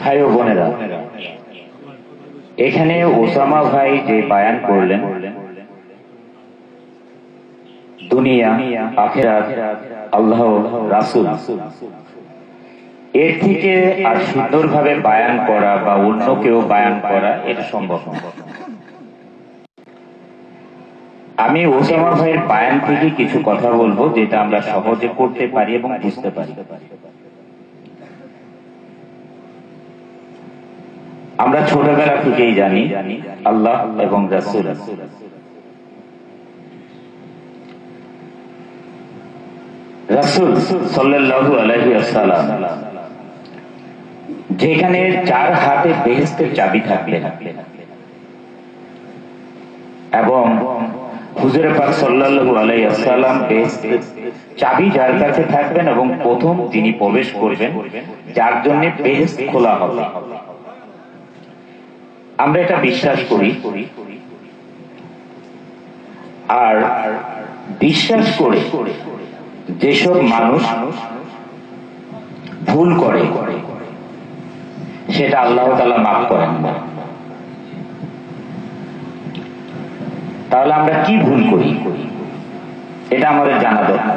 ভাই ও বোনেরা, এখানে ওসামা ভাই যে বায়ান করলেন, দুনিয়া, আখেরাত, আল্লাহ, রাসুল, এর থেকে আর সুন্দরভাবে বায়ান করা বা অন্য কেউ বায়ান করা এটা সম্ভব আমি ওসামা ভাইয়ের বায়ান থেকে কিছু কথা বলব যেটা আমরা সহজে করতে পারি এবং বুঝতে পারি। আমরা ছোটবেলা থেকেই জানি আল্লাহ এবং রাসুল। রাসুল সাল্লাল্লাহু আলাইহি ওয়াসাল্লাম যেখানে চার হাতে বেহেস্তের চাবি থাকবে এবং হুজুর পাক সাল্লাল্লাহু আলাইহি বেহেস্তের চাবি যার কাছে থাকবেন এবং প্রথম তিনি প্রবেশ করবেন, যার জন্য বেহেস্ত খোলা হবে। আমরা এটা বিশ্বাস করি। আর বিশ্বাস করে যেসব মানুষ ভুল করে, সেটা আল্লাহ তালা মাফ করেন না। তাহলে আমরা কি ভুল করি? এটা আমাদের জানা দরকার।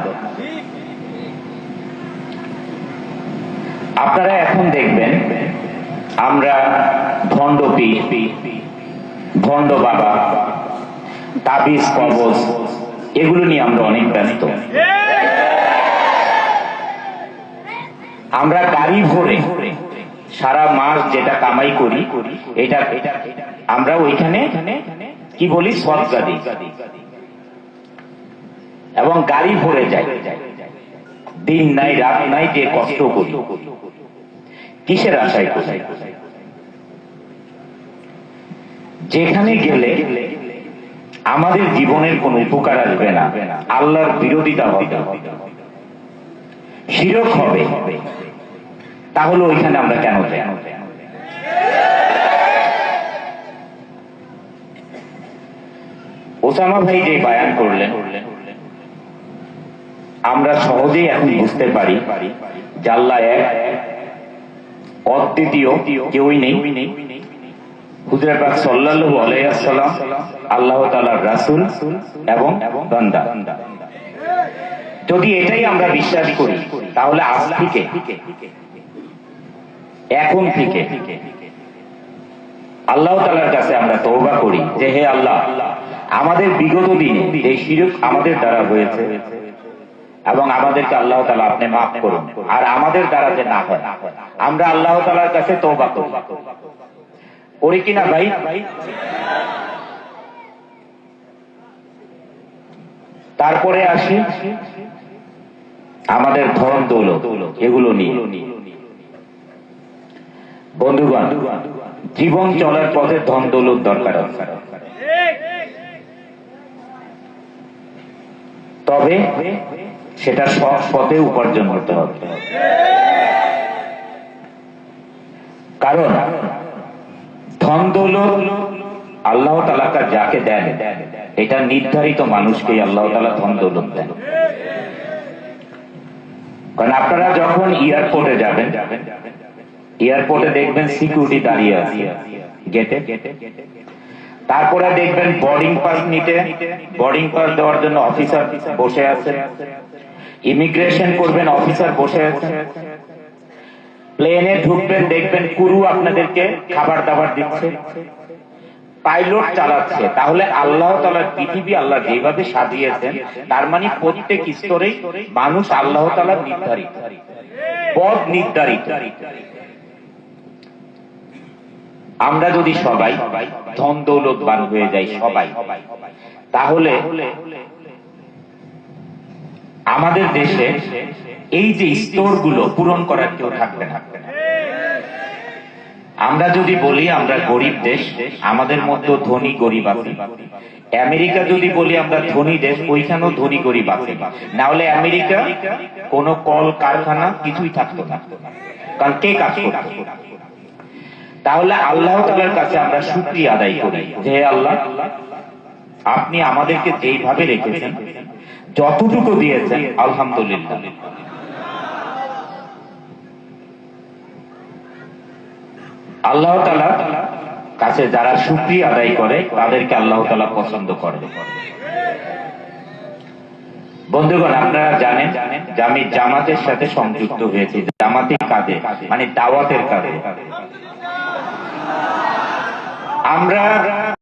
আপনারা এখন দেখবেন, আমরা ভণ্ড পীর, ভণ্ড বাবা, তাবিজ, কবজ, এগুলো নিয়ে আমরা অনেক ব্যস্ত। আমরা গাড়ি ভরে সারা মাস যেটা কামাই করি, এটা আমরা ওইখানে কি বলি এবং গাড়ি ভরে যাই। দিন নাই, রাত নাই যে কষ্ট করি। কিসের আশায় করি? যেখানে গেলে আমাদের জীবনের কোন উপকার আসবে না। আল্লাহর বিরোধিতা হবে। শিরক হবে। তাহলে ওইখানে আমরা কেন যাই? ওসামা ভাই যে বায়ান করলেন, আমরা সহজেই এখন বুঝতে পারি জাল্লা এক, অদ্বিতীয় কেউই নেই। যদি এটাই আমরা বিশ্বাস করি, তাহলে আজ থেকে, এখন থেকে আল্লাহ তাআলার কাছে আমরা তওবা করি যে, হে আল্লাহ, আমাদের বিগত দিনে এই শিরক আমাদের দ্বারা হয়েছে এবং আমাদেরকে আল্লাহ তালা আপনি মাফ করুন। আর আমাদের দ্বারা যে না হয়, আমরা আল্লাহ তালার কাছে তওবা করি। করি কিনা ভাই? তারপরে আসি। আমাদের ধন দৌলত, এগুলো নিয়ে। বন্ধুগণ, জীবন চলার পথে ধন দৌলত দরকার। তবে সেটা সব পথে উপার্জন করতে হবে। কারণ ধন দৌলত আল্লাহ তালাকা যাকে দেন, এটা নির্ধারিত মানুষকে আল্লাহ তালা ধন দৌলত দেন। কারণ আপনারা যখন এয়ারপোর্টে যাবেন, এয়ারপোর্টে দেখবেন সিকিউরিটি দাঁড়িয়ে আছে, গেটে। তারপরে দেখবেন বোর্ডিং পাস নিতে, বোর্ডিং পাস দেওয়ার জন্য অফিসার বসে আছে। ইমিগ্রেশন করবেন, অফিসার বসে আছে। প্লেনে ঢুকবেন, দেখবেন কুরু আপনাদেরকে খাবার দাবার দিচ্ছে। পাইলট চালাচ্ছে। তাহলে আল্লাহ তালার পৃথিবী আল্লাহ যেভাবে সাজিয়েছেন, তার মানে প্রত্যেক স্তরেই মানুষ আল্লাহ তালার নির্ধারিত। পদ নির্ধারিত। আমরা যদি সবাই ধন দৌলতবান হয়ে যাই, সবাই, তাহলে আমাদের দেশে এই যে স্তরগুলো পূরণ করার কেউ থাকবে না। আমরা যদি বলি আমরা গরিব দেশ, আমাদের মধ্যে ধনী গরিব আছে। আমেরিকা যদি বলি আমরা ধনী দেশ, ওইখানেও ধনী গরিব আছে। না হলে আমেরিকা কোন কল, কারখানা কিছুই থাকতো না। কারণ কে কাজ করতো? তাহলে আল্লাহ তালার কাছে আমরা সুক্রিয়া আদায় করি যে আল্লাহ, আপনি আমাদেরকে যেইভাবে রেখেছেন যতটুকু দিয়েছেন, আলহামদুলিল্লাহ। আল্লাহ তালা কাছে যারা সুক্রিয়া আদায় করে, তাদেরকে আল্লাহ তালা পছন্দ করে। বন্ধুগণ, আপনারা জানেন যে আমি জামাতের সাথে সংযুক্ত হয়েছি। জামাতের কাজে মানে দাওয়াতের কাজে আমরা